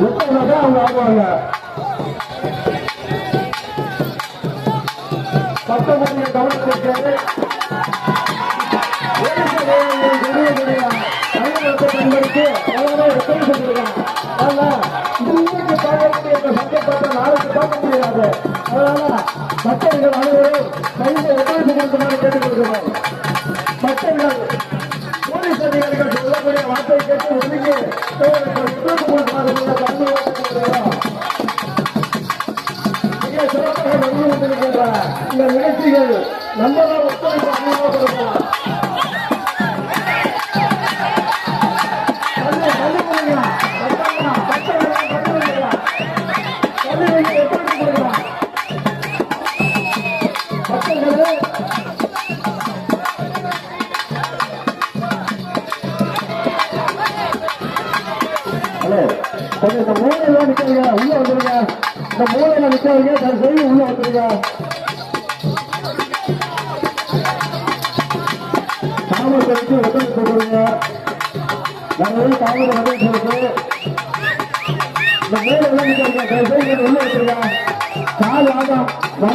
விட்டோம்னாக்கா அவங்க ஆடுவாங்க பத்தொன்பது கவனத்திற்கு பயன்படுத்தி எல்லாமே அனைவரும் கொடுக்குமாறு கேட்டுக்கொள்கிறோம் போலீஸ் அதிகாரிகள் சொல்லக்கூடிய வார்த்தை கேட்டு ஒதுக்கி சிறப்பாக இந்த நிகழ்ச்சிகள் நம்மளால் ஒத்துழைப்பு கொஞ்சம் இந்த மூலையில நிக்கிறீங்க. உள்ள வந்துருங்க. இந்த மூலையில நிக்கிறீங்க தயவு செய்து உள்ள வந்துருங்க. தாமதத்துக்கு ஒத்துழைப்பு கொடுங்க நிறைய தாமதம் வந்துட்டு இருக்கு இந்த மூலையில நிக்கிறீங்க. தயவு செய்து உள்ள வந்துருங்க. கால்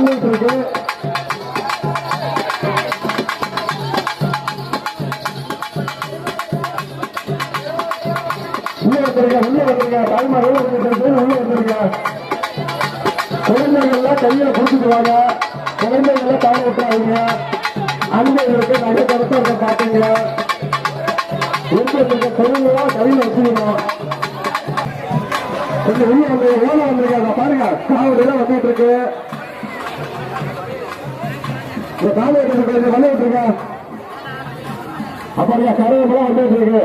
இருக்கு வந்துருங்க உள்ள வந்துருங்க தாய்மார் உள்ள வந்துருங்க குழந்தைகள்லாம் கையில கொடுத்துக்குவாங்க குழந்தைகள்லாம் தாழ விட்டுறாங்க அங்க இருக்கு நகை இருக்க இருக்க பொருள்லாம் கையில வச்சுக்கணும். கொஞ்சம் உள்ள வந்து ஓல வந்துருங்க பாருங்க காவடியெல்லாம் வந்துட்டு இருக்கு. இந்த காவடி கொஞ்சம் விட்டுருங்க. அப்படியா கரையெல்லாம் வந்துட்டு இருக்கு.